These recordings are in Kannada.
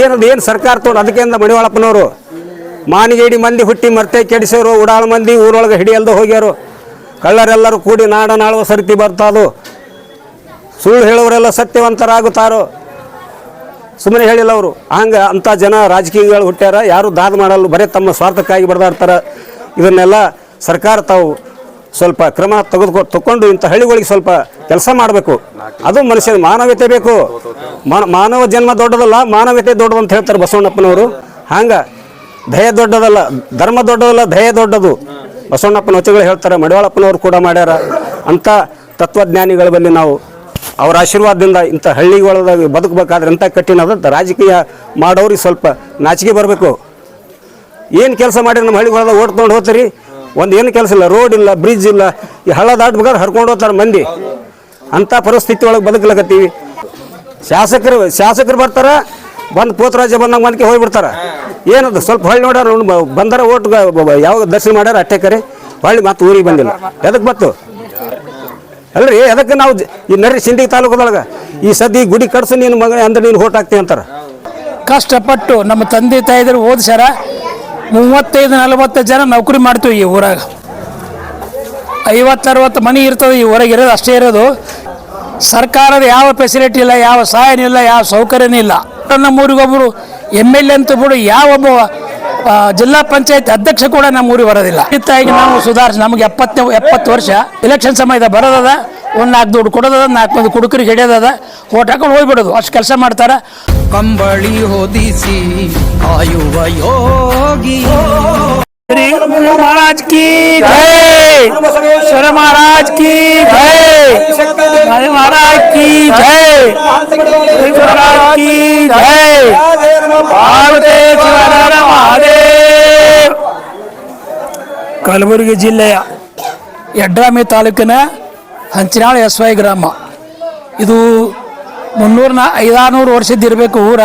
ಏನದು ಏನು ಸರ್ಕಾರ ತೊಗೊಂಡು ಅದಕ್ಕಿಂತ ಮಡಿವಾಳಪ್ಪನವರು ಮಾನಿಗೇಡಿ ಮಂದಿ ಹುಟ್ಟಿ ಮರ್ತೆ ಕೆಡಿಸೋರು, ಉಡಾಳ ಮಂದಿ ಊರೊಳಗೆ ಹಿಡಿಯಲ್ದು ಹೋಗ್ಯಾರು. ಕಳ್ಳರೆಲ್ಲರೂ ಕೂಡಿ ನಾಡ ನಾಳುವ ಸರಿತಿ ಬರ್ತಾದು. ಸುಳ್ಳು ಹೇಳೋರೆಲ್ಲ ಸತ್ಯವಂತರಾಗುತ್ತಾರೋ? ಸುಮ್ಮನೆ ಹೇಳಿಲ್ಲ ಅವರು. ಹಂಗೆ ಅಂಥ ಜನ ರಾಜಕೀಯಗಳು ಹುಟ್ಟ್ಯಾರ. ಯಾರು ದಾದ ಮಾಡಲ್ಲ, ಬರೀ ತಮ್ಮ ಸ್ವಾರ್ಥಕ್ಕಾಗಿ ಬರೆದಾಡ್ತಾರೆ ಇದನ್ನೆಲ್ಲ ಸರ್ಕಾರ ತಾವು ಸ್ವಲ್ಪ ಕ್ರಮ ತೆಗೆದುಕೊ ತಕೊಂಡು ಇಂಥ ಹಳ್ಳಿಗಳಿಗೆ ಸ್ವಲ್ಪ ಕೆಲಸ ಮಾಡಬೇಕು. ಅದು ಮನುಷ್ಯನ ಮಾನವೀಯತೆ ಬೇಕು. ಮಾನ- ಮಾನವ ಜನ್ಮ ದೊಡ್ಡದಲ್ಲ, ಮಾನವೀಯತೆ ದೊಡ್ಡದು ಅಂತ ಹೇಳ್ತಾರೆ ಬಸವಣ್ಣಪ್ಪನವರು. ಹಂಗೆ, ದಯ ದೊಡ್ಡದಲ್ಲ, ಧರ್ಮ ದೊಡ್ಡದಲ್ಲ, ದಯ ದೊಡ್ಡದು. ಬಸವಣ್ಣಪ್ಪನ ವಚಗಳು ಹೇಳ್ತಾರೆ, ಮಡಿವಾಳಪ್ಪನವರು ಕೂಡ ಮಾಡ್ಯಾರ. ಅಂಥ ತತ್ವಜ್ಞಾನಿಗಳ ಬಳಿ ನಾವು ಅವರ ಆಶೀರ್ವಾದದಿಂದ ಇಂಥ ಹಳ್ಳಿಗಳದಾಗ ಬದುಕಬೇಕಾದ್ರೆ ಎಂಥ ಕಠಿಣ ಅದ ರಾಜಕೀಯ ಮಾಡೋರಿಗೆ ಸ್ವಲ್ಪ ನಾಚಿಕೆ ಬರಬೇಕು. ಏನು ಕೆಲಸ ಮಾಡಿ ನಮ್ಮ ಹಳ್ಳಿಗಳದಾಗ ಓಡ್ಕೊಂಡು ಹೋಗ್ತೀರಿ? ಒಂದು ಏನು ಕೆಲಸ ಇಲ್ಲ, ರೋಡ್ ಇಲ್ಲ, ಬ್ರಿಡ್ಜ್ ಇಲ್ಲ, ಈ ಹಳ್ಳ ದಾಟ್ಬೇಕಾದ್ರೆ ಹರ್ಕೊಂಡು ಹೋಗ್ತಾರೆ ಮಂದಿ. ಅಂಥ ಪರಿಸ್ಥಿತಿ ಒಳಗೆ ಬದುಕಲಕತ್ತೀವಿ. ಶಾಸಕರು ಶಾಸಕರು ಬರ್ತಾರ, ಬಂದು ಪೋತರಾಜ ಬಂದಂಗ ಮನಕ್ಕೆ ಹೋಗ್ಬಿಡ್ತಾರ. ಏನದು, ಸ್ವಲ್ಪ ಹೊಳ್ಳಿ ನೋಡ್ಯಾರ ಬಂದಾರ ಓಟ್ ಯಾವಾಗ ದರ್ಶನ ಮಾಡ್ಯಾರ, ಅಟ್ಟೆ ಕರೆ. ಹೊಳ್ಳಿ ಮತ್ತೆ ಊರಿಗೆ ಬಂದಿಲ್ಲ. ಎದಕ್ಕೆ ಬತ್ತು? ಅಲ್ರಿ ಎದಕ್ಕೆ ನಾವು ಈ ನರ್ರಿ ಸಿಂಧಿ ತಾಲೂಕದೊಳಗೆ ಈ ಸದಿ ಗುಡಿ ಕಟ್ಸು, ನೀನು ಮಗ ಅಂದ್ರೆ ನೀನು ಓಟ್ ಹಾಕ್ತೀನಿ ಅಂತಾರೆ. ಕಷ್ಟಪಟ್ಟು ನಮ್ಮ ತಂದೆ ತಾಯಿದ್ರು ಓದಿಸ್ಯಾರ. ಮೂವತ್ತೈದು, ನಲವತ್ತು ಜನ ನೌಕರಿ ಮಾಡ್ತೀವಿ ಈ ಊರಾಗ. ಐವತ್ತು ಅರವತ್ತು ಮನೆ ಇರ್ತದೆ, ಈ ಹೊರಗೆ ಇರೋದು ಅಷ್ಟೇ ಇರೋದು. ಸರ್ಕಾರದ ಯಾವ ಫೆಸಿಲಿಟಿ ಇಲ್ಲ, ಯಾವ ಸಹಾಯನೂ ಇಲ್ಲ, ಯಾವ ಸೌಕರ್ಯನೂ ಇಲ್ಲ. ನಮ್ಮ ಊರಿಗೊಬ್ಬರು ಎಂ ಎಲ್ ಎ ಅಂತ ಬಿಡು, ಯಾವ ಒಬ್ಬ ಜಿಲ್ಲಾ ಪಂಚಾಯತ್ ಅಧ್ಯಕ್ಷ ಕೂಡ ನಮ್ಮ ಊರಿಗೆ ಬರೋದಿಲ್ಲ. ಇತ್ತಾಗಿ ನಾವು ಸುಧಾರಿಸಿ, ನಮಗೆ ಎಪ್ಪತ್ತನೇ ಎಪ್ಪತ್ತು ವರ್ಷ ಎಲೆಕ್ಷನ್ ಸಮಯದ ಬರೋದದ, ಒಂದು ನಾಲ್ಕು ದುಡ್ಡು ಕೊಡೋದದ, ನಾಲ್ಕು ಮಂದಿ ಕುಡುಕರಿಗೆ ಹಿಡಿಯೋದದ, ಓಟ್ ಹಾಕೊಂಡು ಹೋಗ್ಬಿಡೋದು. ಅಷ್ಟು ಕೆಲಸ ಮಾಡ್ತಾರೆ? ಕಂಬಳಿ ಹೊದಿಸಿ ಕಾಯುವ ಯೋಗಿ. श्री गुरु महाराज की जय श्री महाराज की जय हरे महाराज की जय श्री महाराज की जय ಪಾರ್ವತಿ ಶಿವನರ ಮಹಾದೇವ್ ಕಲಬುರಗಿ ಜಿಲ್ಲೆಯ ಯಡ್ರಾಮಿ ತಾಲೂಕಿನ ಹಂಚಿನಾಳ ಎಸ್ ವೈ ಗ್ರಾಮ ಇದು ಮುನ್ನೂರನ ಐದಾನೂರು ವರ್ಷದ ಇರಬೇಕು ಊರ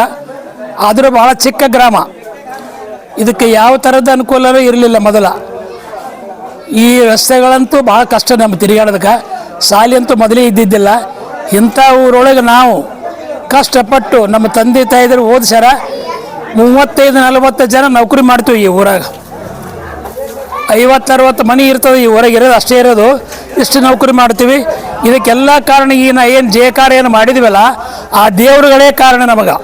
ಆದರೂ ಬಹಳ ಚಿಕ್ಕ ಗ್ರಾಮ ಇದಕ್ಕೆ ಯಾವ ಥರದ ಅನುಕೂಲವೂ ಇರಲಿಲ್ಲ ಮೊದಲ. ಈ ರಸ್ತೆಗಳಂತೂ ಭಾಳ ಕಷ್ಟ ನಮ್ಮ ತಿರುಗಾಡೋದಕ್ಕೆ. ಸಾಲಿ ಅಂತೂ ಮೊದಲೇ ಇದ್ದಿದ್ದಿಲ್ಲ. ಇಂಥ ಊರೊಳಗೆ ನಾವು ಕಷ್ಟಪಟ್ಟು ನಮ್ಮ ತಂದೆ ತಾಯಿದ್ರು ಓದಿಸ್ಯಾರ ಮೂವತ್ತೈದು ನಲವತ್ತು ಜನ ನೌಕರಿ ಮಾಡ್ತೀವಿ ಈ ಊರಾಗ. ಐವತ್ತು ಅರವತ್ತು ಮನೆ ಇರ್ತದೆ ಈ ಊರಾಗ, ಇರೋದು ಅಷ್ಟೇ ಇರೋದು. ಇಷ್ಟು ನೌಕರಿ ಮಾಡ್ತೀವಿ. ಇದಕ್ಕೆಲ್ಲ ಕಾರಣ ಈ ನಾ ಏನು ಜಯಕಾರ ಏನು ಮಾಡಿದ್ವಲ್ಲ, ಆ ದೇವರುಗಳೇ ಕಾರಣ ನಮಗೆ.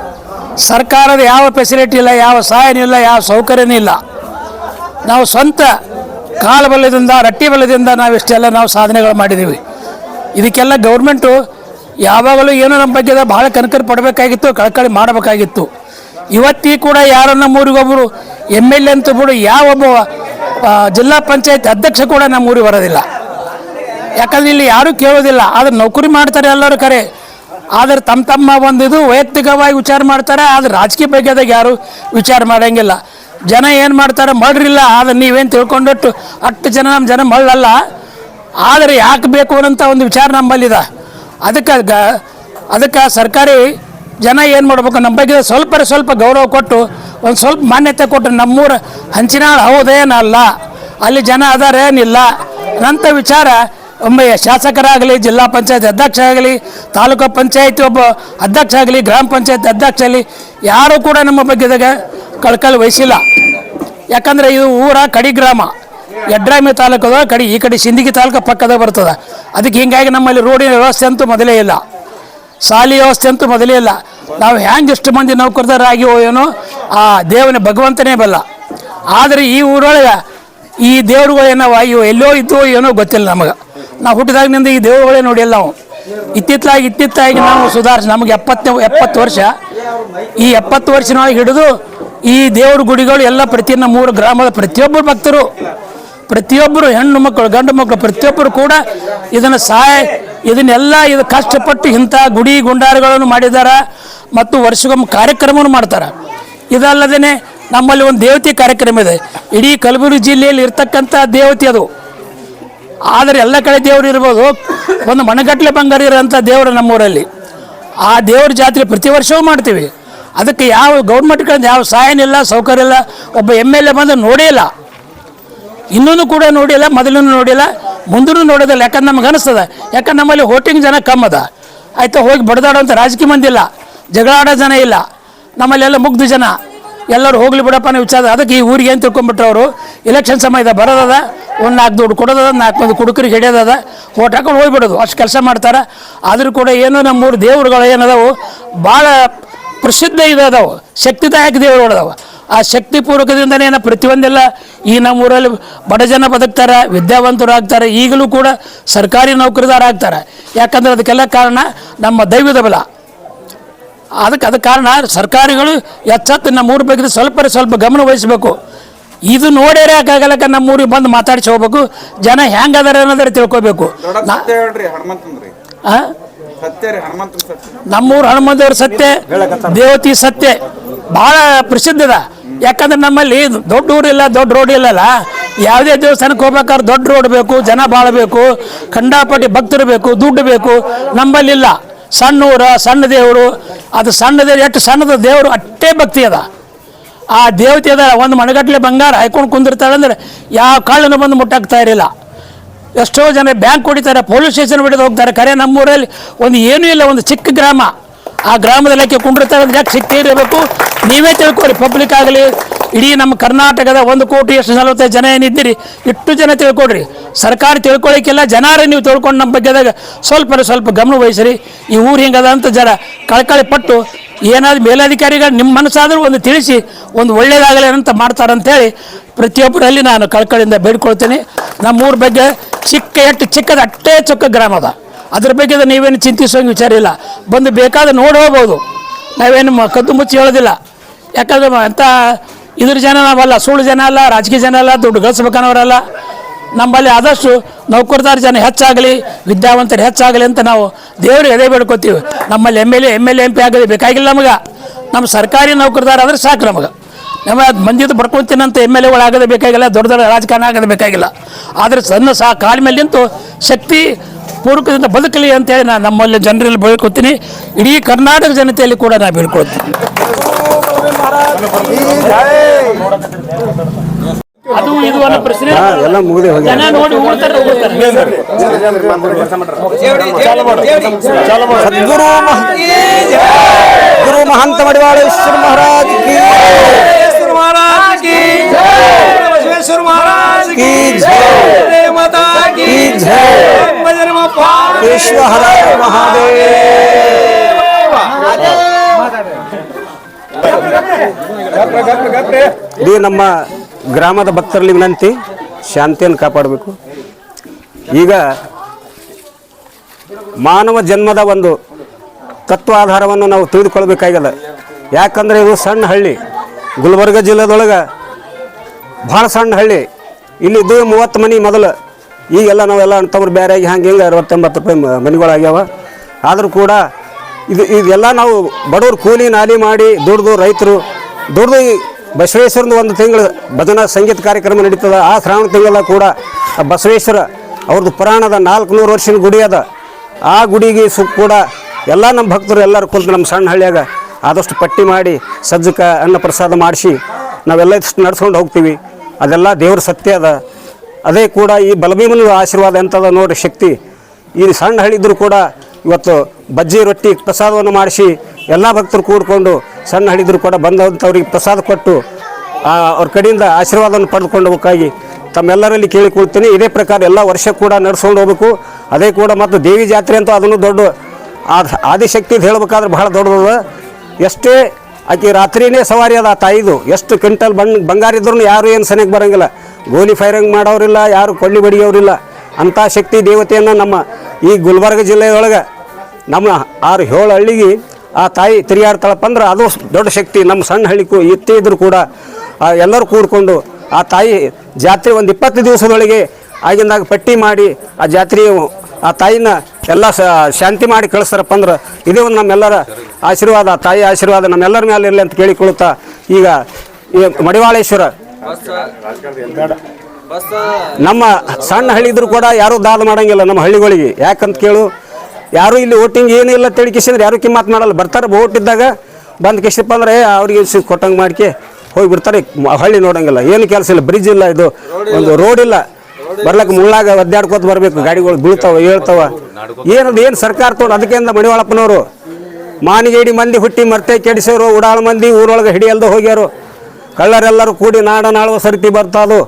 ಸರ್ಕಾರದ ಯಾವ ಫೆಸಿಲಿಟಿ ಇಲ್ಲ, ಯಾವ ಸಹಾಯನೂ ಇಲ್ಲ, ಯಾವ ಸೌಕರ್ಯನೂ ಇಲ್ಲ. ನಾವು ಸ್ವಂತ ಕಾಲು ಬಲದಿಂದ, ರಟ್ಟಿ ಬಲದಿಂದ ನಾವು ಇಷ್ಟೆಲ್ಲ ನಾವು ಸಾಧನೆಗಳು ಮಾಡಿದ್ದೀವಿ. ಇದಕ್ಕೆಲ್ಲ ಗೌರ್ಮೆಂಟು ಯಾವಾಗಲೂ ಏನೋ ನಮ್ಮ ಬಗ್ಗೆ ಭಾಳ ಕನಕರು ಪಡಬೇಕಾಗಿತ್ತು, ಕಳಕಳಿ ಮಾಡಬೇಕಾಗಿತ್ತು. ಇವತ್ತಿ ಕೂಡ ಯಾರನ್ನ ಊರಿಗೊಬ್ಬರು ಎಂ ಎಲ್ ಎ ಅಂತ ಬಿಡು, ಯಾವ ಒಬ್ಬ ಜಿಲ್ಲಾ ಪಂಚಾಯತ್ ಅಧ್ಯಕ್ಷ ಕೂಡ ನಮ್ಮ ಊರಿಗೆ ಬರೋದಿಲ್ಲ. ಯಾಕಂದ್ರೆ ಇಲ್ಲಿ ಯಾರೂ ಕೇಳೋದಿಲ್ಲ, ಆದ್ರೆ ನೌಕರಿ ಮಾಡ್ತಾರೆ ಎಲ್ಲರೂ ಕರೆ. ಆದರೆ ತಮ್ಮ ತಮ್ಮ ಒಂದಿದು ವೈಯಕ್ತಿಕವಾಗಿ ವಿಚಾರ ಮಾಡ್ತಾರೆ, ಆದ್ರೆ ರಾಜಕೀಯ ಬಗ್ಗೆದಾಗ ಯಾರು ವಿಚಾರ ಮಾಡಂಗಿಲ್ಲ. ಜನ ಏನು ಮಾಡ್ತಾರೆ ಮಳ್ರಿಲ್ಲ ಆದ್ರೆ ನೀವೇನು ತಿಳ್ಕೊಂಡಟ್ಟು ಅಷ್ಟು ಜನ ನಮ್ಮ ಜನ ಮಳ್ಳಲ್ಲ ಆದರೆ ಯಾಕೆ ಬೇಕು ಅನ್ನೋಂಥ ಒಂದು ವಿಚಾರ ನಮ್ಮಲ್ಲಿದೆ. ಅದಕ್ಕೆ ಗ, ಅದಕ್ಕೆ ಸರ್ಕಾರಿ ಜನ ಏನು ಮಾಡ್ಬೇಕು ನಮ್ಮ ಬಗ್ಗೆ ಸ್ವಲ್ಪ ಸ್ವಲ್ಪ ಗೌರವ ಕೊಟ್ಟು, ಒಂದು ಸ್ವಲ್ಪ ಮಾನ್ಯತೆ ಕೊಟ್ಟು ನಮ್ಮೂರ ಹಂಚಿನಾಳು ಹೌದೇನಲ್ಲ. ಅಲ್ಲಿ ಜನ ಅದಾರೇನಿಲ್ಲ. ಅಂತ ವಿಚಾರ ಒಮ್ಮೆ ಶಾಸಕರಾಗಲಿ, ಜಿಲ್ಲಾ ಪಂಚಾಯತ್ ಅಧ್ಯಕ್ಷ ಆಗಲಿ ತಾಲೂಕು ಪಂಚಾಯತ್ ಒಬ್ಬ ಅಧ್ಯಕ್ಷ ಆಗಲಿ ಗ್ರಾಮ ಪಂಚಾಯತ್ ಅಧ್ಯಕ್ಷ ಆಗಲಿ, ಯಾರೂ ಕೂಡ ನಮ್ಮ ಬಗ್ಗೆದಾಗ ಕಳ್ಕಳಿ ವಹಿಸಿಲ್ಲ. ಯಾಕಂದರೆ ಇದು ಊರ ಕಡಿ ಗ್ರಾಮ. ಯಡ್ರಾಮಿ ತಾಲೂಕದ ಕಡಿ ಈ ಕಡೆ ಸಿಂದಗಿ ತಾಲೂಕು ಪಕ್ಕದ ಬರ್ತದೆ. ಅದಕ್ಕೆ ಹಿಂಗಾಗಿ ನಮ್ಮಲ್ಲಿ ರೋಡಿನ ವ್ಯವಸ್ಥೆ ಅಂತೂ ಮೊದಲೇ ಇಲ್ಲ. ಶಾಲಿ ವ್ಯವಸ್ಥೆ ಅಂತೂ ಮೊದಲೇ ಇಲ್ಲ. ನಾವು ಹ್ಯಾಂಗೆ ಎಷ್ಟು ಮಂದಿ ನೌಕರದಾರಾಗಿ ಏನೋ ಆ ದೇವನ ಭಗವಂತನೇ ಬಲ್ಲ. ಆದರೆ ಈ ಊರೊಳಗೆ ಈ ದೇವ್ರುಗಳು ಏನೋ ಇವು ಎಲ್ಲೋ ಇದ್ದೋ ಏನೋ ಗೊತ್ತಿಲ್ಲ ನಮಗೆ. ನಾವು ಹುಟ್ಟಿದಾಗಿನಿಂದ ಈ ದೇವರುಗಳೇ ನೋಡಿಲ್ಲ ನಾವು. ಇತ್ತಿತ್ತಲಾಗಿ ಇತ್ತಿತ್ತಾಗಿ ನಾವು ಸುಧಾರಿಸಿ, ನಮಗೆ ಎಪ್ಪತ್ತು ಎಪ್ಪತ್ತು ವರ್ಷ. ಈ ಎಪ್ಪತ್ತು ವರ್ಷನೊಳಗೆ ಹಿಡಿದು ಈ ದೇವ್ರ ಗುಡಿಗಳು ಎಲ್ಲ ಪ್ರತಿಯೊಂದು ಮೂರು ಗ್ರಾಮದ ಪ್ರತಿಯೊಬ್ಬರು ಭಕ್ತರು, ಪ್ರತಿಯೊಬ್ಬರು ಹೆಣ್ಣು ಮಕ್ಕಳು, ಗಂಡು ಮಕ್ಕಳು, ಪ್ರತಿಯೊಬ್ಬರು ಕೂಡ ಇದನ್ನು ಸಹಾಯ, ಇದನ್ನೆಲ್ಲ ಇದು ಕಷ್ಟಪಟ್ಟು ಇಂಥ ಗುಡಿ ಗುಂಡಾರಗಳನ್ನು ಮಾಡಿದ್ದಾರೆ ಮತ್ತು ವರ್ಷಕ್ಕೊಮ್ಮೆ ಕಾರ್ಯಕ್ರಮವನ್ನು ಮಾಡ್ತಾರೆ. ಇದಲ್ಲದೇ ನಮ್ಮಲ್ಲಿ ಒಂದು ದೇವತೆ ಕಾರ್ಯಕ್ರಮ ಇದೆ. ಇಡೀ ಕಲಬುರಗಿ ಜಿಲ್ಲೆಯಲ್ಲಿ ಇರ್ತಕ್ಕಂಥ ದೇವತೆ ಅದು. ಆದರೆ ಎಲ್ಲ ಕಡೆ ದೇವರು ಇರ್ಬೋದು. ಒಂದು ಮಣಗಟ್ಟಲೆ ಬಂಗಾರ ಇರೋಂಥ ದೇವರು ನಮ್ಮೂರಲ್ಲಿ. ಆ ದೇವ್ರ ಜಾತ್ರೆ ಪ್ರತಿ ವರ್ಷವೂ ಮಾಡ್ತೀವಿ. ಅದಕ್ಕೆ ಯಾವ ಗೌರ್ಮೆಂಟ್ ಕಡೆಯಿಂದ ಯಾವ ಸಹಾಯನೂ ಇಲ್ಲ, ಸೌಕರ್ಯ ಇಲ್ಲ. ಒಬ್ಬ ಎಂ ಎಲ್ ಎ ಬಂದು ನೋಡೇ ಇನ್ನೂ ಕೂಡ ನೋಡಿಲ್ಲ ಮೊದಲೂ ನೋಡಿಲ್ಲ ಮುಂದೂ ನೋಡೋದಿಲ್ಲ. ಯಾಕಂದ್ರೆ ನಮ್ಗೆ ಅನಿಸ್ತದೆ. ಯಾಕಂದ್ರೆ ನಮ್ಮಲ್ಲಿ ಹೋಟಿಂಗ್ ಜನ ಕಮ್ಮದ ಆಯ್ತಾ, ಹೋಗಿ ಬಡ್ದಾಡೋಂಥ ರಾಜಕೀಯ ಮಂದಿ ಇಲ್ಲ. ಜಗಳ ಆಡೋ ಜನ ಇಲ್ಲ. ನಮ್ಮಲ್ಲೆಲ್ಲ ಮುಗ್ಧ ಜನ. ಎಲ್ಲರೂ ಹೋಗ್ಲಿ ಬಿಡಪ್ಪ ನೀವು ವಿಚಾರ. ಅದಕ್ಕೆ ಈ ಊರಿಗೆ ಏನು ತಿಳ್ಕೊಂಬಿಟ್ರು ಅವರು? ಇಲೆಕ್ಷನ್ ಸಮಯದ ಬರೋದದ, ಒಂದು ನಾಲ್ಕು ದುಡ್ಡು ಕೊಡೋದದ, ನಾಲ್ಕು ಮಂದಿ ಕುಡುಕರಿಗೆ ಹಿಡಿಯೋದದ, ಓಟ್ ಹಾಕೊಂಡು ಹೋಗ್ಬಿಡೋದು. ಅಷ್ಟು ಕೆಲಸ ಮಾಡ್ತಾರೆ. ಆದರೂ ಕೂಡ ಏನು ನಮ್ಮೂರು ದೇವ್ರುಗಳು ಏನದಾವು? ಭಾಳ ಪ್ರಸಿದ್ಧ ಇದಾದವು. ಶಕ್ತಿದಾಯಕ ದೇವ್ರುಗಳು ಅದಾವ ಆ ಶಕ್ತಿ ಪೂರ್ವಕದಿಂದನೇ ಪ್ರತಿಯೊಂದೆಲ್ಲ. ಈ ನಮ್ಮ ಊರಲ್ಲಿ ಬಡ ಜನ ಬದುಕ್ತಾರೆ, ವಿದ್ಯಾವಂತರು ಆಗ್ತಾರೆ. ಈಗಲೂ ಕೂಡ ಸರ್ಕಾರಿ ನೌಕರಿದಾರ ಆಗ್ತಾರೆ. ಯಾಕಂದ್ರೆ ಅದಕ್ಕೆಲ್ಲ ಕಾರಣ ನಮ್ಮ ದೈವದ ಬಲ. ಅದಕ್ಕೆ ಅದಕ್ಕೆ ಕಾರಣ ಸರ್ಕಾರಿಗಳು ಎಚ್ಚತ್ತು ನಮ್ಮ ಊರ ಬಗ್ಗೆ ಸ್ವಲ್ಪ ಸ್ವಲ್ಪ ಗಮನ ವಹಿಸಬೇಕು. ಇದು ನೋಡ್ಯಾರೆ ಯಾಕಾಗಲಕ್ಕ ನಮ್ಮ ಊರಿಗೆ ಬಂದು ಮಾತಾಡಿಸಿ ಹೋಗ್ಬೇಕು. ಜನ ಹೆಂಗೆ ಅದಾರ ಅನ್ನೋದ್ರ ತಿಳ್ಕೊಬೇಕು. ನಮ್ಮೂರು ಹನುಮಂತವ್ರ ಸತ್ಯ ದೇವತಿ ಸತ್ಯ ಭಾಳ ಪ್ರಸಿದ್ಧ ಅದ ಯಾಕಂದ್ರೆ ನಮ್ಮಲ್ಲಿ ದೊಡ್ಡ ಊರಿಲ್ಲ ದೊಡ್ಡ ರೋಡ್ ಇಲ್ಲಲ್ಲ. ಯಾವುದೇ ದೇವಸ್ಥಾನಕ್ಕೆ ಹೋಗ್ಬೇಕಾದ್ರೆ ದೊಡ್ಡ ರೋಡ್ ಬೇಕು ಜನ ಭಾಳ ಬೇಕು ಖಂಡಾಪಟ್ಟಿ ಭಕ್ತರು ಬೇಕು ದುಡ್ಡು ಬೇಕು ನಮ್ಮಲ್ಲಿಲ್ಲ. ಸಣ್ಣ ಸಣ್ಣ ದೇವರು, ಅದು ಸಣ್ಣ ದೇವ್ರು, ಎಷ್ಟು ಸಣ್ಣದ ದೇವರು ಅಷ್ಟೇ ಭಕ್ತಿ ಅದ. ಆ ದೇವತೆ ಅದ, ಒಂದು ಮಣಗಟ್ಟಲೆ ಬಂಗಾರ ಹಾಯ್ಕೊಂಡು ಕುಂದಿರ್ತಾಳೆ ಅಂದರೆ ಯಾವ ಕಾಳನ್ನು ಬಂದು ಮುಟ್ಟಾಕ್ತಾ ಇರಲಿಲ್ಲ. ಎಷ್ಟೋ ಜನ ಬ್ಯಾಂಕ್ ಹೊಡಿತಾರೆ ಪೊಲೀಸ್ ಸ್ಟೇಷನ್ ಬಿಡೋದು ಹೋಗ್ತಾರೆ, ಕರೆ ನಮ್ಮೂರಲ್ಲಿ ಒಂದು ಏನೂ ಇಲ್ಲ, ಒಂದು ಚಿಕ್ಕ ಗ್ರಾಮ. ಆ ಗ್ರಾಮದಲ್ಲಿ ಯಾಕೆ ಕುಂಡಿರ್ತಾರೆ ಅಂದ್ರೆ ಯಾಕೆ ಸಿಕ್ಕೇ ಇರಬೇಕು? ನೀವೇ ತಿಳ್ಕೊರಿ ಪಬ್ಲಿಕ್ ಆಗಲಿ. ಇಡೀ ನಮ್ಮ ಕರ್ನಾಟಕದ ಒಂದು ಕೋಟಿ ಎಷ್ಟು ನಲವತ್ತೈದು ಜನ ಏನಿದ್ದೀರಿ, ಇಷ್ಟು ಜನ ತಿಳ್ಕೊಡ್ರಿ ಸರ್ಕಾರ ತಿಳ್ಕೊಳಿಕ್ಕೆಲ್ಲ, ಜನರೇ ನೀವು ತಿಳ್ಕೊಂಡು ನಮ್ಮ ಬಗ್ಗೆದಾಗ ಸ್ವಲ್ಪ ಸ್ವಲ್ಪ ಗಮನ ವಹಿಸ್ರಿ. ಈ ಊರು ಹಿಂಗದ ಅಂತ ಜರ ಕಳ್ಕಳಿ ಪಟ್ಟು ಏನಾದ್ರು ಮೇಲಧಿಕಾರಿಗಳು ನಿಮ್ಮ ಮನಸ್ಸಾದರೂ ಒಂದು ತಿಳಿಸಿ, ಒಂದು ಒಳ್ಳೇದಾಗಲಿ ಅಂತ ಮಾಡ್ತಾರಂತೇಳಿ ಪ್ರತಿಯೊಬ್ಬರಲ್ಲಿ ನಾನು ಕಳ್ಕಳಿಂದ ಬೇಡ್ಕೊಳ್ತೇನೆ. ನಮ್ಮೂರ ಬಗ್ಗೆ ಚಿಕ್ಕ ಎಷ್ಟು ಚಿಕ್ಕದ ಅಟ್ಟೇ ಚಿಕ್ಕ ಗ್ರಾಮ ಅದ. ಅದ್ರ ಬಗ್ಗೆ ನೀವೇನು ಚಿಂತಿಸೋಂಗೆ ವಿಚಾರ ಇಲ್ಲ. ಬಂದು ಬೇಕಾದ್ರೆ ನೋಡಿ ಹೋಗ್ಬೋದು. ನಾವೇನು ಕದ್ದು ಮುಚ್ಚಿ ಹೇಳೋದಿಲ್ಲ. ಯಾಕಂದ್ರೆ ಅಂತ ಇದ್ರ ಜನ ನಾವಲ್ಲ, ಸುಳ್ಳು ಜನ ಅಲ್ಲ, ರಾಜಕೀಯ ಜನ ಅಲ್ಲ, ದುಡ್ಡು ಗಳಿಸ್ಬೇಕನ್ನೋರಲ್ಲ. ನಮ್ಮಲ್ಲಿ ಆದಷ್ಟು ನೌಕರದಾರ ಜನ ಹೆಚ್ಚಾಗಲಿ, ವಿದ್ಯಾವಂತರು ಹೆಚ್ಚಾಗಲಿ ಅಂತ ನಾವು ದೇವರು ಎದೆ ಬೇಡ್ಕೋತೀವಿ. ನಮ್ಮಲ್ಲಿ M L A M L A P ಆಗಲಿ, ಬೇಕಾಗಿಲ್ಲ ನಮಗೆ. ನಮ್ಮ ಸರ್ಕಾರಿ ನೌಕರದಾರ ಆದರೆ ಸಾಕು ನಮಗೆ. ನಮ್ಮ ಮಂದಿದು ಬಡ್ಕೊತೀನಂತ ಎಂ ಎಲ್ ಎಗಳು ಆಗೋದೇ ಬೇಕಾಗಿಲ್ಲ, ದೊಡ್ಡ ದೊಡ್ಡ ರಾಜಕಾರಣ ಆಗೋದು ಬೇಕಾಗಿಲ್ಲ. ಆದರೆ ಸಣ್ಣ ಸಹ ಕಾಲ ಮೇಲೆ ನಿಂತು ಶಕ್ತಿ ಪೂರ್ವಕದಿಂದ ಬದುಕಲಿ ಅಂತೇಳಿ ನಾನು ನಮ್ಮಲ್ಲಿ ಜನರಲ್ಲಿ ಬೇಡ್ಕೊತೀನಿ. ಇಡೀ ಕರ್ನಾಟಕ ಜನತೆಯಲ್ಲಿ ಕೂಡ ನಾನು ಬೇಡ್ಕೊಳ್ತೀನಿ. ಅದು ಇದು ಅನ್ನೋ ಪ್ರಶ್ನೆ ಎಲ್ಲ ಮುಗಿದೆ ಹೋಗಿ ಜನ ನೋಡಿ ಉಳ್ತಾರೆ ಸದ್ಗುರು ಗುರು ಮಹಂತ ಮಡಿವಾಳೇಶ್ವರ ಮಹಾರಾಜ್ ಕಿ ಮಹಾರಾಜ್ ಕಿ ಮಹಾರಾಜ್ ಕಿ ಕಿ ನಮ್ಮ ಗ್ರಾಮದ ಭಕ್ತರಲ್ಲಿ ವಿನಂತಿ, ಶಾಂತಿಯನ್ನು ಕಾಪಾಡಬೇಕು. ಈಗ ಮಾನವ ಜನ್ಮದ ಒಂದು ತತ್ವ ಆಧಾರವನ್ನು ನಾವು ತಿಳಿದುಕೊಳ್ಬೇಕಾಗಲ್ಲ. ಯಾಕಂದರೆ ಇದು ಸಣ್ಣ ಹಳ್ಳಿ. ಗುಲ್ಬರ್ಗ ಜಿಲ್ಲೆದೊಳಗೆ ಭಾಳ ಸಣ್ಣ ಹಳ್ಳಿ. ಇಲ್ಲಿ ಇದು ಮೂವತ್ತು ಮನೆ ಮೊದಲು. ಈಗೆಲ್ಲ ನಾವೆಲ್ಲ ಅಂಥವ್ರು ಬೇರೆ ಹಂಗೆ ಹಿಂಗೆ ಅರವತ್ತೆಂಬತ್ತು ರೂಪಾಯಿ ಮನೆಗಳಾಗ್ಯಾವ ಆದರೂ ಕೂಡ ಇದು, ಇದೆಲ್ಲ ನಾವು ಬಡವ್ರು ಕೂಲಿ ನಾಲಿ ಮಾಡಿ ದುಡ್ದು ರೈತರು, ದುಡ್ದು ಬಸವೇಶ್ವರದ ಒಂದು ತಿಂಗಳು ಭಜನಾ ಸಂಗೀತ ಕಾರ್ಯಕ್ರಮ ನಡೀತದೆ. ಆ ಶ್ರಾವಣ ತಿಂಗಳ ಕೂಡ ಬಸವೇಶ್ವರ ಅವ್ರದ್ದು ಪುರಾಣದ ನಾಲ್ಕುನೂರು ವರ್ಷದ ಗುಡಿ ಅದ. ಆ ಗುಡಿಗೆ ಸು ಕೂಡ ಎಲ್ಲ ನಮ್ಮ ಭಕ್ತರು ಎಲ್ಲರೂ ಕುಂತು ನಮ್ಮ ಸಣ್ಣ ಹಳ್ಳಿಯಾಗ ಆದಷ್ಟು ಪಟ್ಟಿ ಮಾಡಿ ಸಜ್ಜಕ ಅನ್ನ ಪ್ರಸಾದ ಮಾಡಿಸಿ ನಾವೆಲ್ಲ ಇಷ್ಟು ನಡ್ಸ್ಕೊಂಡು ಹೋಗ್ತೀವಿ. ಅದೆಲ್ಲ ದೇವ್ರ ಸತ್ಯ ಅದ. ಅದೇ ಕೂಡ ಈ ಬಲಭೀಮನ ಆಶೀರ್ವಾದ ಎಂಥದ ನೋಡಿ ಶಕ್ತಿ. ಈ ಸಣ್ಣ ಹಳ್ಳಿ ಇದ್ರೂ ಕೂಡ ಇವತ್ತು ಬಜ್ಜಿ ರೊಟ್ಟಿ ಪ್ರಸಾದವನ್ನು ಮಾಡಿಸಿ ಎಲ್ಲ ಭಕ್ತರು ಕೂಡ್ಕೊಂಡು ಸಣ್ಣ ಹಳ್ಳಿದ್ರು ಕೂಡ ಬಂದಂಥವ್ರಿಗೆ ಪ್ರಸಾದ ಕೊಟ್ಟು ಅವ್ರ ಕಡೆಯಿಂದ ಆಶೀರ್ವಾದವನ್ನು ಪಡೆದುಕೊಂಡು ಹೋಗಬೇಕಾಗಿ ತಮ್ಮೆಲ್ಲರಲ್ಲಿ ಕೇಳಿಕೊಳ್ತೀನಿ. ಇದೇ ಪ್ರಕಾರ ಎಲ್ಲ ವರ್ಷ ಕೂಡ ನಡೆಸ್ಕೊಂಡು ಹೋಗ್ಬೇಕು. ಅದೇ ಕೂಡ ಮತ್ತು ದೇವಿ ಜಾತ್ರೆ ಅಂತೂ ಅದನ್ನು ದೊಡ್ಡ ಆದ- ಆದಿಶಕ್ತಿ ಹೇಳ್ಬೇಕಾದ್ರೆ ಬಹಳ ದೊಡ್ಡದದ ಎಷ್ಟೇ ಆಕೆ ರಾತ್ರಿನೇ ಸವಾರಿ ಅದ ಆ ತಾಯಿದು. ಎಷ್ಟು ಕ್ವಿಂಟಲ್ ಬಣ್ಣ ಬಂಗಾರ ಇದ್ರೂ ಯಾರು ಏನು ಸನಿಗೆ ಬರೋಂಗಿಲ್ಲ. ಗೋಲಿ ಫೈರಿಂಗ್ ಮಾಡೋರಿಲ್ಲ, ಯಾರು ಕೊಳ್ಳಿ ಬಡಿಯೋರಿಲ್ಲ. ಅಂಥ ಶಕ್ತಿ, ದೇವತೆಯನ್ನು ನಮ್ಮ ಈ ಗುಲ್ಬರ್ಗ ಜಿಲ್ಲೆಯೊಳಗೆ ನಮ್ಮ ಆರು ಏಳು ಹಳ್ಳಿಗೆ ಆ ತಾಯಿ ತಿರುಗಾಡ್ತಾಳಪ್ಪ ಅಂದ್ರೆ ಅದು ದೊಡ್ಡ ಶಕ್ತಿ. ನಮ್ಮ ಸಣ್ಣ ಹಳ್ಳಿಗೂ ಇತ್ತೇ ಇದ್ರೂ ಕೂಡ ಎಲ್ಲರೂ ಕೂಡ್ಕೊಂಡು ಆ ತಾಯಿ ಜಾತ್ರೆ ಒಂದು ಇಪ್ಪತ್ತು ದಿವಸದೊಳಗೆ ಆಗಿಂದಾಗ ಪಟ್ಟಿ ಮಾಡಿ ಆ ಜಾತ್ರೆಯು, ಆ ತಾಯಿನ ಎಲ್ಲ ಶಾಂತಿ ಮಾಡಿ ಕಳಿಸ್ತಾರಪ್ಪ ಅಂದ್ರೆ ಇದೇ ಒಂದು ನಮ್ಮೆಲ್ಲರ ಆಶೀರ್ವಾದ. ತಾಯಿ ಆಶೀರ್ವಾದ ನಮ್ಮೆಲ್ಲರ ಮೇಲೆ ಇರಲಿ ಅಂತ ಕೇಳಿಕೊಳ್ಳುತ್ತಾ ಈಗ, ಈ ಮಡಿವಾಳೇಶ್ವರ. ನಮ್ಮ ಸಣ್ಣ ಹಳ್ಳಿ ಇದ್ರು ಕೂಡ ಯಾರೂ ದಾದ ಮಾಡಂಗಿಲ್ಲ ನಮ್ಮ ಹಳ್ಳಿಗಳಿಗೆ. ಯಾಕಂತ ಕೇಳು ಯಾರು ಇಲ್ಲಿ ವೋಟಿಂಗ್ ಏನಿಲ್ಲ ಇಲ್ಲ ಕಿಸಿದ್ರೆ ಯಾರು ಕಿಮ್ಮತ್ ಮಾಡಲ್ಲ. ಬರ್ತಾರೆ ವೋಟ್ ಇದ್ದಾಗ ಬಂದು ಕಿಸಪ್ಪ ಅಂದ್ರೆ ಅವ್ರಿಗೆ ಕೊಟ್ಟಂಗೆ ಮಾಡ್ಕೆ ಹೋಗಿ ಬಿಡ್ತಾರೆ ಹಳ್ಳಿ ನೋಡಂಗಿಲ್ಲ. ಏನು ಕೆಲಸ ಇಲ್ಲ. ಬ್ರಿಡ್ಜ್ ಇಲ್ಲ ಇದು. ಒಂದು ರೋಡ್ ಇಲ್ಲ. ಬರ್ಲಕ್ಕೆ ಮುಳ್ಳಾಗ ಒದ್ದಾಡ್ಕೋತ ಬರಬೇಕು. ಗಾಡಿಗಳು ಬೀಳ್ತಾವ ಹೇಳ್ತಾವ ಏನದು, ಏನು ಸರ್ಕಾರ ತೊಗೊಂಡು ಅದಕ್ಕಿಂತ ಮಣಿವಾಳಪ್ಪನವರು. ಮಾನಿಗೇಡಿ ಮಂದಿ ಹುಟ್ಟಿ ಮರ್ತೆ ಕೆಡಿಸೋರು ಉಡಾಳ ಮಂದಿ ಊರೊಳಗೆ ಹಿಡಿಯಲ್ದು ಹೋಗ್ಯಾರು. ಕಳ್ಳರೆಲ್ಲರೂ ಕೂಡಿ ನಾಡ ನಾಳುವ ಸರಿತಿ ಬರ್ತಾದು.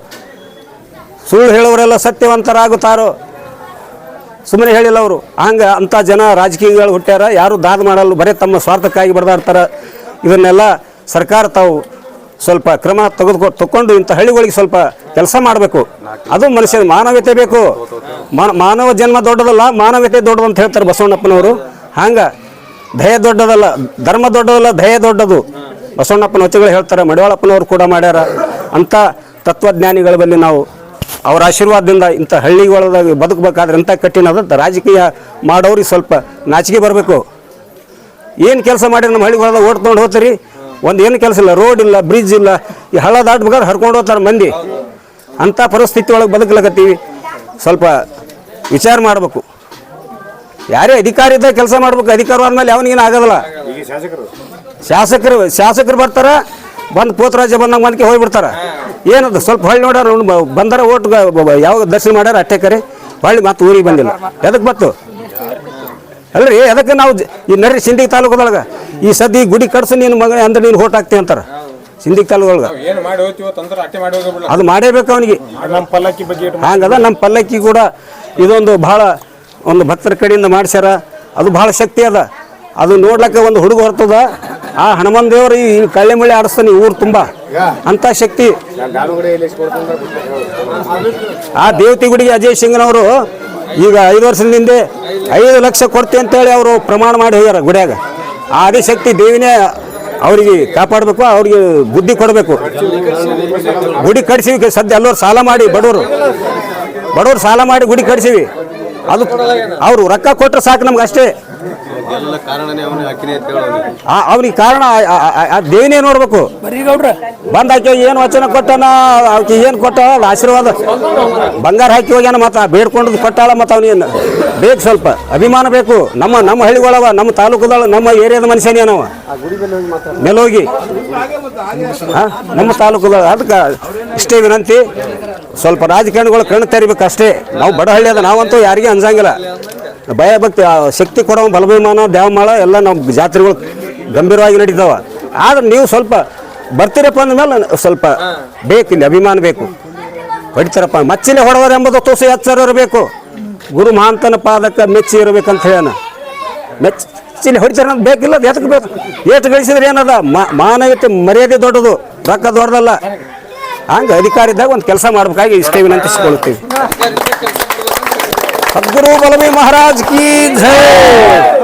ಸುಳ್ಳು ಹೇಳೋರೆಲ್ಲ ಸತ್ಯವಂತರಾಗುತ್ತಾರೋ. ಸುಮ್ಮನೆ ಹೇಳಿಲ್ಲ ಅವರು. ಹಂಗೆ ಅಂಥ ಜನ ರಾಜಕೀಯಗಳು ಹುಟ್ಟ್ಯಾರ. ಯಾರು ದಾದ ಮಾಡಲ್ಲ, ಬರೀ ತಮ್ಮ ಸ್ವಾರ್ಥಕ್ಕಾಗಿ ಬಡ್ದಾಡ್ತಾರೆ ಇದನ್ನೆಲ್ಲ ಸರ್ಕಾರ ತಾವು ಸ್ವಲ್ಪ ಕ್ರಮ ತೆಗೆದುಕೊ ತಗೊಂಡು ಇಂಥ ಹಳ್ಳಿಗಳಿಗೆ ಸ್ವಲ್ಪ ಕೆಲಸ ಮಾಡಬೇಕು. ಅದು ಮನುಷ್ಯನ ಮಾನವೀಯತೆ ಬೇಕು. ಮಾನ ಮಾನವ ಜನ್ಮ ದೊಡ್ಡದಲ್ಲ, ಮಾನವೀಯತೆ ದೊಡ್ಡದು ಅಂತ ಹೇಳ್ತಾರೆ ಬಸವಣ್ಣಪ್ಪನವರು. ಹಂಗೆ ದಯ ದೊಡ್ಡದಲ್ಲ, ಧರ್ಮ ದೊಡ್ಡದಲ್ಲ, ದಯ ದೊಡ್ಡದು. ಬಸವಣ್ಣಪ್ಪನ ವಚಗಳು ಹೇಳ್ತಾರೆ, ಮಡಿವಾಳಪ್ಪನವರು ಕೂಡ ಮಾಡ್ಯಾರ. ಅಂಥ ತತ್ವಜ್ಞಾನಿಗಳ ಬಳಿ ನಾವು ಅವರ ಆಶೀರ್ವಾದದಿಂದ ಇಂಥ ಹಳ್ಳಿಗಳೊಳಗೆ ಬದುಕಬೇಕಾದ್ರೆ ಇಂಥ ಕಠಿಣದ ರಾಜಕೀಯ ಮಾಡೋರಿಗೆ ಸ್ವಲ್ಪ ನಾಚಿಕೆ ಬರಬೇಕು. ಏನು ಕೆಲಸ ಮಾಡಿ ನಮ್ಮ ಹಳ್ಳಿಗಳದಾಗ ತೊಗೊಂಡು ಹೋಗ್ತೀರಿ? ಒಂದು ಏನು ಕೆಲಸ ಇಲ್ಲ ರೋಡ್ ಇಲ್ಲ ಬ್ರಿಡ್ಜ್ ಇಲ್ಲ ಈ ಹಳ್ಳ ದಾಟ್ಬೇಕಾದ್ರೆ ಹರ್ಕೊಂಡು ಹೋಗ್ತಾರೆ ಮಂದಿ. ಅಂಥ ಪರಿಸ್ಥಿತಿ ಒಳಗೆ ಬದುಕಲಕತ್ತೀವಿ. ಸ್ವಲ್ಪ ವಿಚಾರ ಮಾಡಬೇಕು. ಯಾರೇ ಅಧಿಕಾರ ಇದ್ದಾಗ ಕೆಲಸ ಮಾಡ್ಬೇಕು ಅಧಿಕಾರ ಆದ್ಮೇಲೆ ಅವನಿಗೇನು ಆಗೋದಿಲ್ಲ. ಶಾಸಕರು ಶಾಸಕರು ಬರ್ತಾರ ಬಂದು ಪೋತರಾಜ ಬಂದಂಗೆ ಹೋಗಿ ಹೋಗ್ಬಿಡ್ತಾರ. ಏನದು ಸ್ವಲ್ಪ ಹೊಳ್ಳಿ ನೋಡ್ಯಾರ ಬಂದಾರ ಓಟ್ ಯಾವಾಗ ದರ್ಶನ ಮಾಡ್ಯಾರ ಅಷ್ಟೇ ಕರೆ. ಹೊಳ್ಳಿ ಮತ್ತೆ ಊರಿಗೆ ಬಂದಿಲ್ಲ. ಎದಕ್ಕೆ ಬತ್ತು? ಅಲ್ರಿ ಅದಕ್ಕೆ ನಾವು ಈ ನರಿ ಸಿಂಧಿಗೆ ತಾಲೂಕದೊಳಗೆ ಈ ಸದ್ಯ ಗುಡಿ ಕಟ್ಸು ನೀನು ಮಗ ಅಂದ್ರೆ ನೀನು ಓಟ್ ಹಾಕ್ತಿ ಅಂತಾರೆ. ಸಿಂಧಿಗೆ ತಾಲೂಕೊಳಗೆ ಅಟ್ಟೆ ಅದು ಮಾಡೇಬೇಕು ಅವನಿಗೆ. ಹಂಗದ ನಮ್ಮ ಪಲ್ಲಕ್ಕಿ ಕೂಡ ಇದೊಂದು ಬಹಳ ಒಂದು ಭಕ್ತರ ಕಡೆಯಿಂದ ಮಾಡ್ಸ್ಯಾರ. ಅದು ಬಹಳ ಶಕ್ತಿ ಅದ. ಅದು ನೋಡ್ಲಕ್ಕ ಒಂದು ಹುಡುಗ ಹೊರ್ತದ. ಆ ಹನುಮನ್ ದೇವರು ಈ ಕಳ್ಳೆ ಮಳೆ ಆಡಿಸ್ತಾನೆ ಊರು ತುಂಬ. ಅಂತ ಶಕ್ತಿ. ಆ ದೇವತಿ ಗುಡಿಗೆ ಅಜಯ್ ಸಿಂಗ್ನವರು ಈಗ ಐದು ವರ್ಷದ ಹಿಂದೆ ಐದು ಲಕ್ಷ ಕೊಡ್ತೀವಿ ಅಂತೇಳಿ ಅವರು ಪ್ರಮಾಣ ಮಾಡಿ ಹೋಗ್ಯಾರ ಗುಡಿಯಾಗ. ಆ ಆದಿಶಕ್ತಿ ದೇವಿನೇ ಅವರಿಗೆ ಕಾಪಾಡಬೇಕು ಅವ್ರಿಗೆ ಬುದ್ಧಿ ಕೊಡಬೇಕು. ಗುಡಿ ಕಟ್ಸಿವಿ ಸದ್ಯ ಎಲ್ಲರೂ ಸಾಲ ಮಾಡಿ ಬಡವರು. ಬಡವರು ಸಾಲ ಮಾಡಿ ಗುಡಿ ಕಟ್ಸಿವಿ. ಅದು ಅವರು ರೊಕ್ಕ ಕೊಟ್ಟರೆ ಸಾಕು ನಮ್ಗೆ ಅಷ್ಟೇ ಎಲ್ಲ ಕಾರಣನೇ ಅವನೇ ಹಾಕಿನೇ ಅಂತ ಹೇಳೋನು ಆ- ಅವ್ನಿಗೆ ಕಾರಣ ಆ- ಆ- ಆ ದೇವಿನೇ ನೋಡ್ಬೇಕು. ಬರೀ ಗೌಡ್ರ. ಬಂದ್ ಆಕೆ ಏನು ವಚನ ಕೊಟ್ಟನ ಆಕೆ ಏನು ಕೊಟ್ಟ ಆಶೀರ್ವಾದ. ಬಂಗಾರ ಹಾಕಿ ಹೋಗ್ಯಾನ ಮತ್ತು ಬೇಡ್ಕೊಂಡು ಕೊಟ್ಟಾಳ ಮತ್ತು ಅವನೇನು ಬೇಕು ಸ್ವಲ್ಪ ಅಭಿಮಾನ ಬೇಕು. ನಮ್ಮ ನಮ್ಮ ಹಳ್ಳಿಗಳವ ನಮ್ಮ ತಾಲೂಕದಳ ನಮ್ಮ ಏರಿಯಾದ ಮನುಷ್ಯನೇ ನಾವು. ಮೇಲೋಗಿ ಹಾ, ನಮ್ಮ ತಾಲೂಕದ ಅದಕ್ಕೆ ಇಷ್ಟೇ ವಿನಂತಿ. ಸ್ವಲ್ಪ ರಾಜಕಾರಣಿಗಳು ಕಣ್ಣು ತೆರಿಬೇಕು ಅಷ್ಟೇ ನಾವು ಬಡ ಹಳ್ಳಿ ಅದ ನಾವಂತೂ ಯಾರಿಗೆ ಅನ್ಸಂಗಿಲ್ಲ. ಭಯ ಭಕ್ತಿ, ಆ ಶಕ್ತಿ ಕೊಡೋ ಬಲಭಿಮಾನ ದೇವಮಾಳ ಎಲ್ಲ ನಮ್ಮ ಜಾತ್ರೆಗಳು ಗಂಭೀರವಾಗಿ ನಡೀತಾವ. ಆದ್ರೆ ನೀವು ಸ್ವಲ್ಪ ಬರ್ತೀರಪ್ಪ ಅಂದಮೇಲೆ ಸ್ವಲ್ಪ ಬೇಕು, ಇಲ್ಲಿ ಅಭಿಮಾನ ಬೇಕು. ಹೊಡಿತಾರಪ್ಪ, ಮಚ್ಚಿಲೆ ಹೊಡವರು ಎಂಬುದು ತುಸು ಎಚ್ಚರ ಇರಬೇಕು ಗುರು ಮಹಾಂತನ ಪಾದಕ್ಕೆ ಮೆಚ್ಚಿ ಇರಬೇಕಂತ ಹೇಳೋಣ ಮೆಚ್ಚಿನ ಹೊಡಿತಾರ ಅಂತ ಬೇಕಿಲ್ಲ ಎದಕ್ಕೆ ಬೇಕು? ಏಟು ಗಳಿಸಿದ್ರೆ ಏನದ? ಮಾನವೀಯತೆ ಮರ್ಯಾದೆ ದೊಡ್ಡದು, ರೊಕ್ಕ ದೊಡ್ಡದಲ್ಲ. ಹಂಗೆ ಅಧಿಕಾರ ಇದ್ದಾಗ ಒಂದು ಕೆಲಸ ಮಾಡ್ಬೇಕಾಗಿ ಇಷ್ಟೇ ವಿನಂತಿಸಿಕೊಳ್ತೀವಿ ಸದ್ಗುರು ಬಲಮಿ ಮಹಾರಾಜ್ ಕಿ ಜೈ